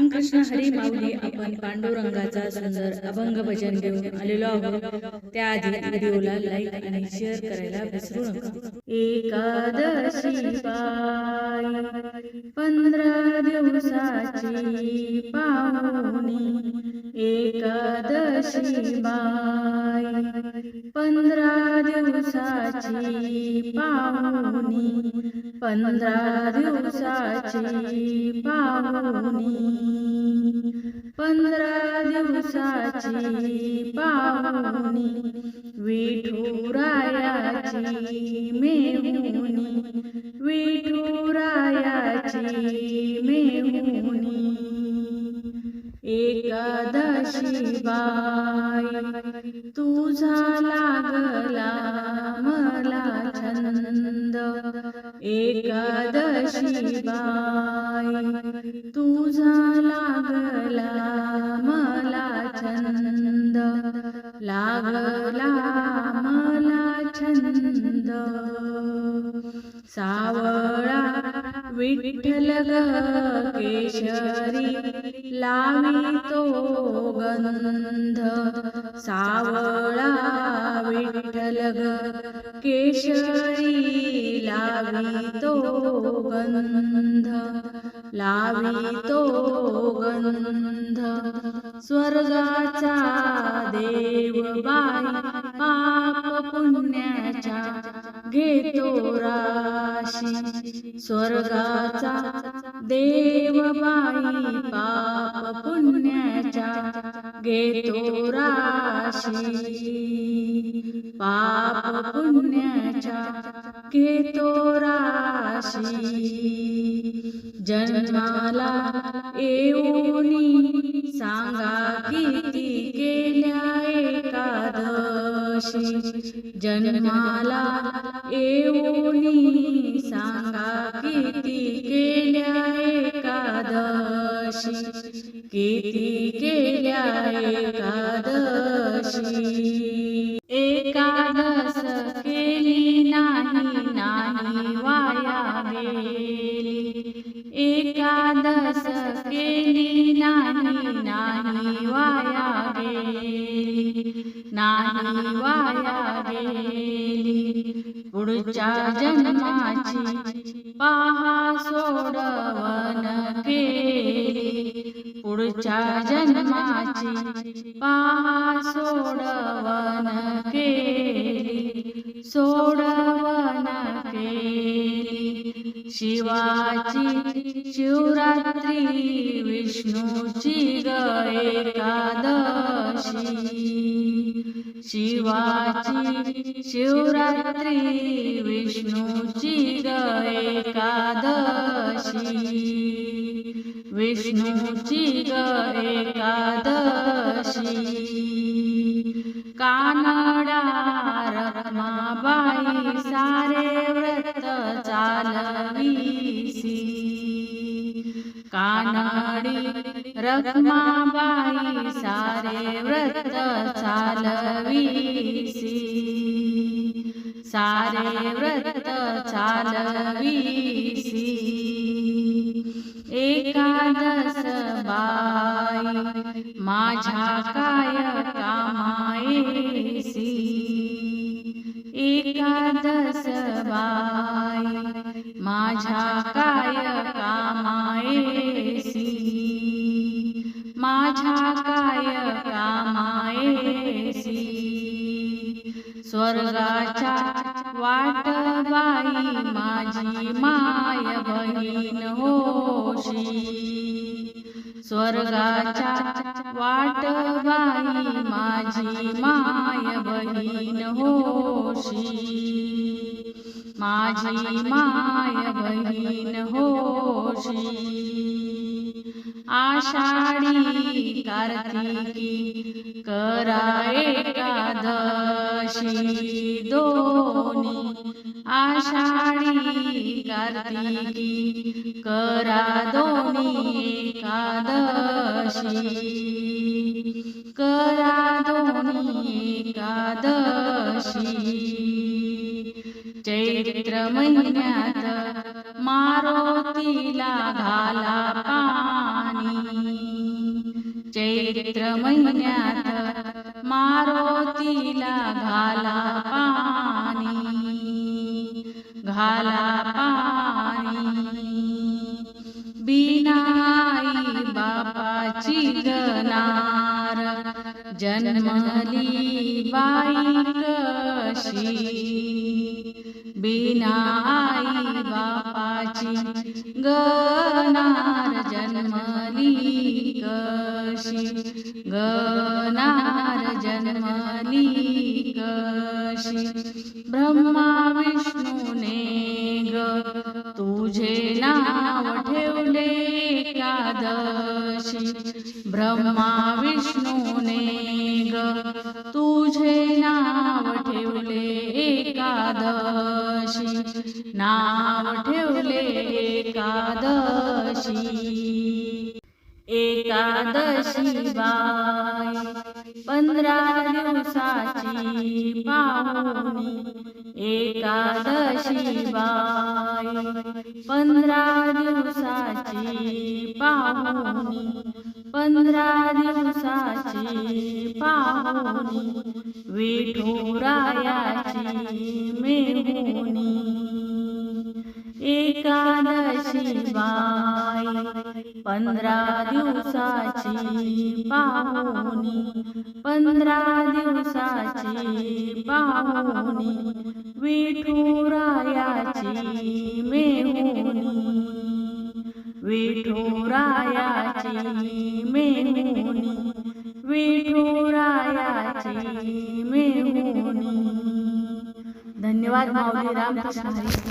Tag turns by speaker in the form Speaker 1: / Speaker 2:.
Speaker 1: रामकृष्ण हरी माऊली आपण पांडुरंगाचा सुंदर अभंग भजन घेऊन आलेलो आहोत. त्याआधी व्हिडिओला लाईक आणि शेअर करायला विसरू नका. एकादशी पायी पंधरा दिवसाची पाहुणी एकादशी बाई पंधरा दिवसाची पाहुणी पंधरा दिवसाची पाहुणी. पंधरा दिवसाची पाहुणी. विठुरायाची मेहुणी. विठुरायाची मेहुणी. एकादशी बाई तुझा लागला एकादशी बाई तुझा लागला मला छंद लागला मला छंद. सावळा विठ्ठल केशरी लावी तो गंध. सावळा विठ्ठल केशरी लावी तो गंध. लावी तो गंध. स्वर्गाचा देव बाई पाप पुण्याच्या घेतो रा स्वर्गाचा देवबाई पाप पुण्याच्या घेतो राशी. पाप पुण्याच्या घेतो राशी. जन्माला येऊनी सांगा किती केल्या एकादशी. जन्माला येऊनी किती केल्या एकादशी किती केल्या एकादशी एकादश केली नाही नाही वाया गेली एकादश केली नाही नाही वाया गेली नाही वाया गेली पुढच्या जन्माची पहा सोडवन केली. पुढच्या जन्माची पहा सोडवन केली. सोडवन केली. शिवाची शिवरात्री विष्णूची ग एकादशी. शिवाची शिवरात्री विष्णूची ग एकादशी. विष्णूची ग एकादशी. कानडा रखमाबाई सारे व्रत चालवीसी. कानडी रखमाबाई सारे व्रत चालवीसी. सारे व्रत चालवीसी. एकादश बाई माझ्या काय कामायसी. एकादश बाई माझ्या काय कामायसी. माझ्या काय कामायसी स्वर्गाच्या वाट बाई माझी माय बहीण होशी स्वर्गाच्या वाट बाई माझी माय बहीण होशी माझी माय बहीण होशी आषाढी कार्तिकी करा एकादशी दोनी आषाढी कार्तिकी करा दोनी एकादशी. करा दोनी एकादशी. चैत्र महिन्यात मारुतीला घाला चैत्र महिन्यात मारोतीला घाला पाणी घाला पाणी. बिनाई बापाची गनार जन्मली बाई कशी? बिनाई बापाची गनार जन्मली कशी? गनार जन्मली कशी ब्रह्मा विष्णूने ग तुझे नाव ठेवले एकादशी ब्रह्मा विष्णूने ग तुझे नाव ठेवले एकादशी नाव ठेवले एकादशी. एकादशी बाय पंधरा दिवसाची पाहुणी. एकादशी बाय पंधरा दिवसाची पाहुणी. पंधरा दिवसाची पाहुणी विठुरायाची मेहुणी. एकादशी बाई पंधरा दिवसाची पाहुणी. पंधरा दिवसाची पाहुणी विठुरायाची मेहुणी. विठुरायाची मेहुनी विठुरायाची मेहुनी धन्यवाद माऊली रामकृष्ण हरी.